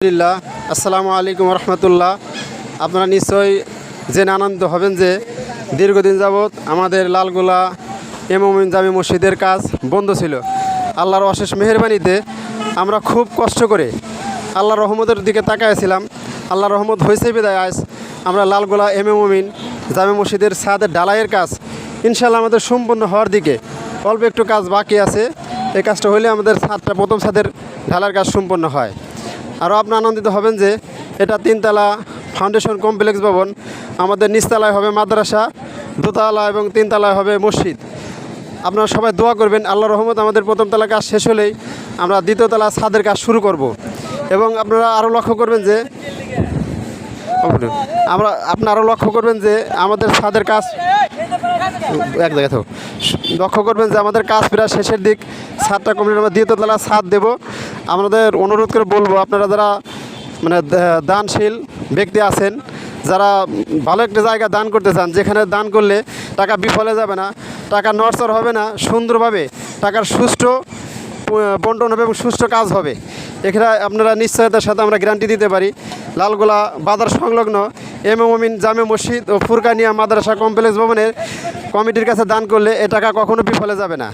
আলহামদুলিল্লাহ, আসসালামু আলাইকুম রহমতুল্লাহ আপনারা নিশ্চয়ই জেনে আনন্দ হবেন যে দীর্ঘদিন যাবৎ আমাদের লালগোলা এমমিন জামি মসজিদের কাজ বন্ধ ছিল। আল্লাহর অশেষ মেহরবানিতে আমরা খুব কষ্ট করে আল্লাহর রহমতের দিকে তাকাইছিলাম। আল্লাহর রহমত হয়েছে বিদায় আজ আমরা লালগোলা এমএমমিন জামে মসজিদের ছাদের ঢালাইয়ের কাজ ইনশাল্লাহ আমাদের সম্পূর্ণ হওয়ার দিকে অল্প একটু কাজ বাকি আছে। এই কাজটা হলে আমাদের ছাদটা প্রথম ছাদের ঢালার কাজ সম্পন্ন হয়। আরও আপনি আনন্দিত হবেন যে এটা তিনতলা ফাউন্ডেশন কমপ্লেক্স ভবন। আমাদের নিচতলায় হবে মাদ্রাসা, দোতলা এবং তিনতলায় হবে মসজিদ। আপনারা সবাই দোয়া করবেন আল্লাহ রহমত আমাদের প্রথম তলা কাজ শেষ হলেই আমরা দ্বিতীয় তলা ছাদের কাজ শুরু করব। এবং আপনারা আরও লক্ষ্য করবেন যে, আমরা, আপনারা আরও লক্ষ্য করবেন যে আমাদের ছাদের কাজ, এক জায়গায় থাকো। লক্ষ্য করবেন যে আমাদের কাজ প্রায় শেষের দিক, ছাদটা কমপ্লিট আমরা দ্বিতীয় তলা ছাদ দেব। আমাদের অনুরোধ করে বলব, আপনারা যারা মানে দানশীল ব্যক্তি আছেন, যারা ভালো একটা জায়গা দান করতে চান, যেখানে দান করলে টাকা বিফলে যাবে না, টাকা নড়চড় হবে না, সুন্দরভাবে টাকার সুষ্ঠু বন্টন হবে এবং সুষ্ঠু কাজ হবে। এখানে আপনারা নিশ্চয়তার সাথে আমরা গ্যারান্টি দিতে পারি। লালগোলা বাজার সংলগ্ন এম মমিন জামে মসজিদ ও ফুরকানিয়া মাদ্রাসা কমপ্লেক্স ভবনের কমিটির কাছে দান করলে এ টাকা কখনো বিফলে যাবে না।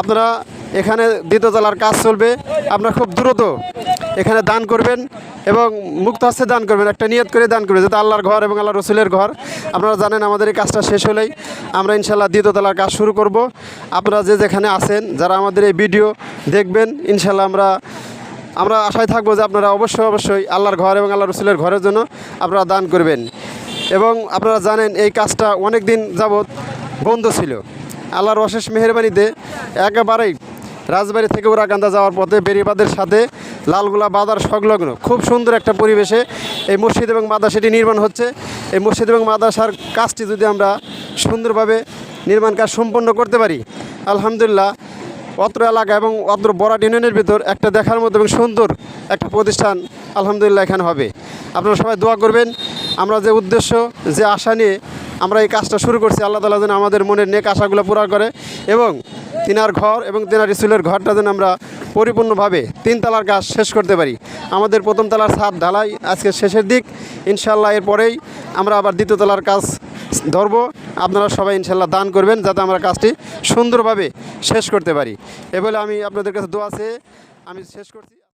আপনারা এখানে দ্বিতীয়তলার কাজ চলবে। আপনারা খুব দ্রুত এখানে দান করবেন এবং মুক্ত হস্তে দান করবেন, একটা নিয়ত করে দান করবেন, যাতে আল্লাহর ঘর এবং আল্লাহ রসুলের ঘর। আপনারা জানেন আমাদের এই কাজটা শেষ হলেই আমরা ইনশাল্লাহ দ্বিতীয়তলার কাজ শুরু করব। আপনারা যে যেখানে আছেন, যারা আমাদের এই ভিডিও দেখবেন ইনশাল্লাহ আমরা আমরা আশায় থাকব যে আপনারা অবশ্যই অবশ্যই আল্লাহর ঘর এবং আল্লাহ রসুলের ঘরের জন্য আপনারা দান করবেন। এবং আপনারা জানেন এই কাজটা অনেক দিন যাবৎ বন্ধ ছিল। আল্লাহর অশেষ মেহরবানিতে একেবারেই রাজবাড়ি থেকে উড়াকান্দা যাওয়ার পথে বেরিবাদের সাথে লালগোলা বাজার সংলগ্ন। খুব সুন্দর একটা পরিবেশে এই মসজিদ এবং মাদ্রাসাটি নির্মাণ হচ্ছে। এই মসজিদ এবং মাদ্রাসার কাজটি যদি আমরা সুন্দরভাবে নির্মাণ কাজ সম্পন্ন করতে পারি, আলহামদুলিল্লাহ অত্র এলাকা এবং অত্র বরাট ইউনিয়নের ভিতর একটা দেখার মতো এবং সুন্দর একটা প্রতিষ্ঠান আলহামদুলিল্লাহ এখানে হবে। আপনারা সবাই দোয়া করবেন, আমরা যে উদ্দেশ্য, যে আশা নিয়ে আমরা এই কাজটা শুরু করছি, আল্লাহ তালা যেন আমাদের মনের নেক আশাগুলো পুরা করে এবং তিনার ঘর এবং তিনার স্কুলের ঘরটা যেন আমরা পরিপূর্ণভাবে তিনতলার কাজ শেষ করতে পারি। আমাদের প্রথম তলার ছাদ ঢালাই আজকে শেষের দিক। ইনশাল্লাহ এরপরেই আমরা আবার দ্বিতীয় তলার কাজ ধরবো। আপনারা সবাই ইনশাল্লাহ দান করবেন যাতে আমরা কাজটি সুন্দরভাবে শেষ করতে পারি। এ আমি আপনাদের কাছে দোয়া আছে আমি শেষ করছি।